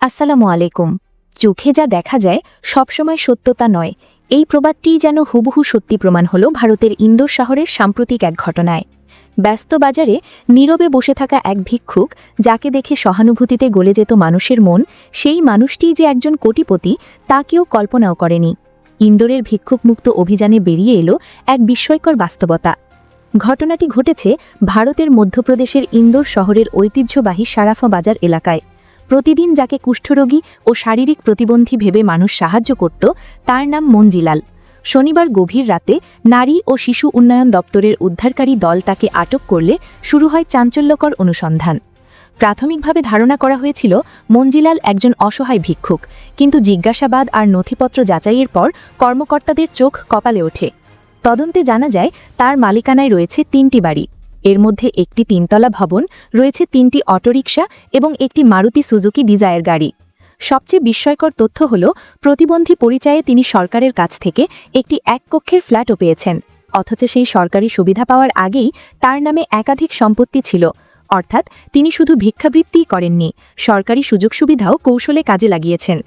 আসসালামু আলাইকুম। চোখে যা দেখা যায় সবসময় সত্যতা নয়। এই প্রবাদটিই যেন হুবহু সত্যি প্রমাণ হল ভারতের ইন্দোর শহরের সাম্প্রতিক এক ঘটনায়। ব্যস্ত বাজারে নীরবে বসে থাকা এক ভিক্ষুক, যাকে দেখে সহানুভূতিতে গলে যেত মানুষের মন, সেই মানুষটিই যে একজন কোটিপতি তা কেউ কল্পনাও করেনি। ইন্দোরের ভিক্ষুকমুক্ত অভিযানে বেরিয়ে এলো এক বিস্ময়কর বাস্তবতা। ঘটনাটি ঘটেছে ভারতের মধ্যপ্রদেশের ইন্দোর শহরের ঐতিহ্যবাহী সারাফা বাজার এলাকায়। প্রতিদিন যাকে কুষ্ঠরোগী ও শারীরিক প্রতিবন্ধী ভেবে মানুষ সাহায্য করত, তার নাম মঞ্জিলাল। শনিবার গভীর রাতে নারী ও শিশু উন্নয়ন দপ্তরের উদ্ধারকারী দল তাকে আটক করলে শুরু হয় চাঞ্চল্যকর অনুসন্ধান। প্রাথমিকভাবে ধারণা করা হয়েছিল, মঞ্জিলাল একজন অসহায় ভিক্ষুক, কিন্তু জিজ্ঞাসাবাদ আর নথিপত্র যাচাইয়ের পর কর্মকর্তাদের চোখ কপালে ওঠে। তদন্তে জানা যায়, তার মালিকানায় রয়েছে তিনটি বাড়ি। এর মধ্যে একটি তিনতলা ভবন, রয়েছে তিনটি অটোরিকশা এবং একটি মারুতি সুজুকি ডিজায়ার গাড়ি। সবচেয়ে বিস্ময়কর তথ্য হল, প্রতিবন্ধী পরিচয়ে তিনি সরকারের কাছ থেকে একটি এক কক্ষের ফ্ল্যাটও পেয়েছেন। অথচ সেই সরকারি সুবিধা পাওয়ার আগেই তার নামে একাধিক সম্পত্তি ছিল। অর্থাৎ তিনি শুধু ভিক্ষাবৃত্তিই করেননি, সরকারি সুযোগ সুবিধাও কৌশলে কাজে লাগিয়েছেন।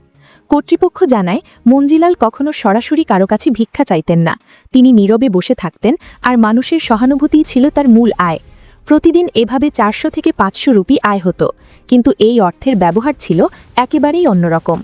কর্তৃপক্ষ জানায়, মঞ্জিলাল কখনো সরাসরি কারও কাছে ভিক্ষা চাইতেন না। তিনি নীরবে বসে থাকতেন আর মানুষের সহানুভূতিই ছিল তার মূল আয়। প্রতিদিন এভাবে চারশো থেকে পাঁচশো রুপি আয় হতো। কিন্তু এই অর্থের ব্যবহার ছিল একেবারেই অন্যরকম।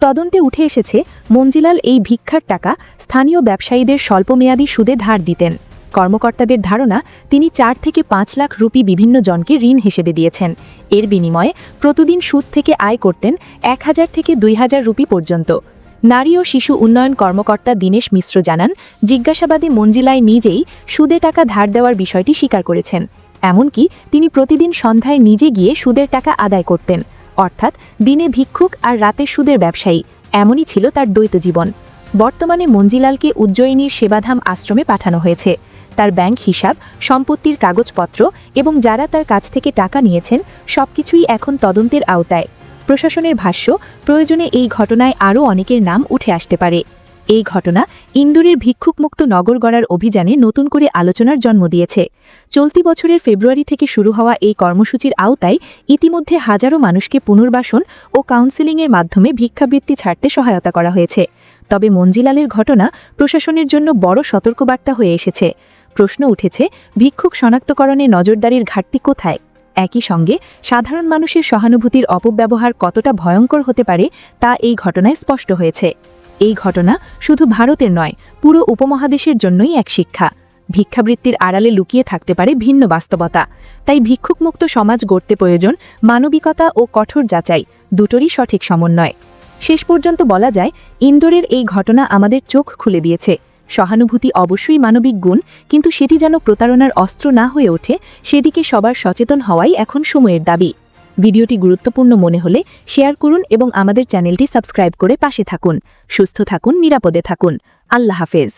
তদন্তে উঠে এসেছে, মঞ্জিলাল এই ভিক্ষার টাকা স্থানীয় ব্যবসায়ীদের স্বল্পমেয়াদী সুদে ধার দিতেন। কর্মকর্তাদের ধারণা, তিনি চার থেকে পাঁচ লাখ রুপি বিভিন্ন জনকে ঋণ হিসেবে দিয়েছেন। এর বিনিময়ে প্রতিদিন সুদ থেকে আয় করতেন এক হাজার থেকে দুই হাজার রুপি পর্যন্ত। নারী ও শিশু উন্নয়ন কর্মকর্তা দীনেশ মিশ্র জানান, জিজ্ঞাসাবাদী মঞ্জিলায় নিজেই সুদে টাকা ধার দেওয়ার বিষয়টি স্বীকার করেছেন। এমনকি তিনি প্রতিদিন সন্ধ্যায় নিজে গিয়ে সুদের টাকা আদায় করতেন। অর্থাৎ দিনে ভিক্ষুক আর রাতে সুদের ব্যবসায়ী। এমনই ছিল তার দ্বৈত জীবন। বর্তমানে মঞ্জিলালকে উজ্জয়িনীর সেবাধাম আশ্রমে পাঠানো হয়েছে। তার ব্যাংক হিসাব, সম্পত্তির কাগজপত্র এবং যারা তার কাছ থেকে টাকা নিয়েছেন সবকিছুই এখন তদন্তের আওতায়। প্রশাসনের ভাষ্য, প্রয়োজনে এই ঘটনায় আরও অনেকের নাম উঠে আসতে পারে। এই ঘটনা ইন্দোরের ভিক্ষুকমুক্ত নগর গড়ার অভিযানে নতুন করে আলোচনার জন্ম দিয়েছে। চলতি বছরের ফেব্রুয়ারি থেকে শুরু হওয়া এই কর্মসূচির আওতায় ইতিমধ্যে হাজারো মানুষকে পুনর্বাসন ও কাউন্সেলিংয়ের মাধ্যমে ভিক্ষাবৃত্তি ছাড়তে সহায়তা করা হয়েছে। তবে মঞ্জিলালের ঘটনা প্রশাসনের জন্য বড় সতর্কবার্তা হয়ে এসেছে। প্রশ্ন উঠেছে, ভিক্ষুক শনাক্তকরণে নজরদারির ঘাটতি কোথায়? একই সঙ্গে, সাধারণ মানুষের সহানুভূতির অপব্যবহার কতটা ভয়ঙ্কর হতে পারে তা এই ঘটনায় স্পষ্ট হয়েছে। এই ঘটনা শুধু ভারতের নয়, পুরো উপমহাদেশের জন্যই এক শিক্ষা। ভিক্ষাবৃত্তির আড়ালে লুকিয়ে থাকতে পারে ভিন্ন বাস্তবতা। তাই ভিক্ষুকমুক্ত সমাজ গড়তে প্রয়োজন মানবিকতা ও কঠোর যাচাই, দুটোরই সঠিক সমন্বয়। শেষ পর্যন্ত বলা যায়, ইন্দোরের এই ঘটনা আমাদের চোখ খুলে দিয়েছে। সহানুভূতি অবশ্যই মানবিক গুণ, কিন্তু সেটি যেন প্রতারণার অস্ত্র না হয়ে ওঠে, সেটিকে সবার সচেতন হওয়াই এখন সময়ের দাবি। ভিডিওটি গুরুত্বপূর্ণ মনে হলে শেয়ার করুন এবং আমাদের চ্যানেলটি সাবস্ক্রাইব করে পাশে থাকুন। সুস্থ থাকুন, নিরাপদে থাকুন। আল্লাহ হাফেজ।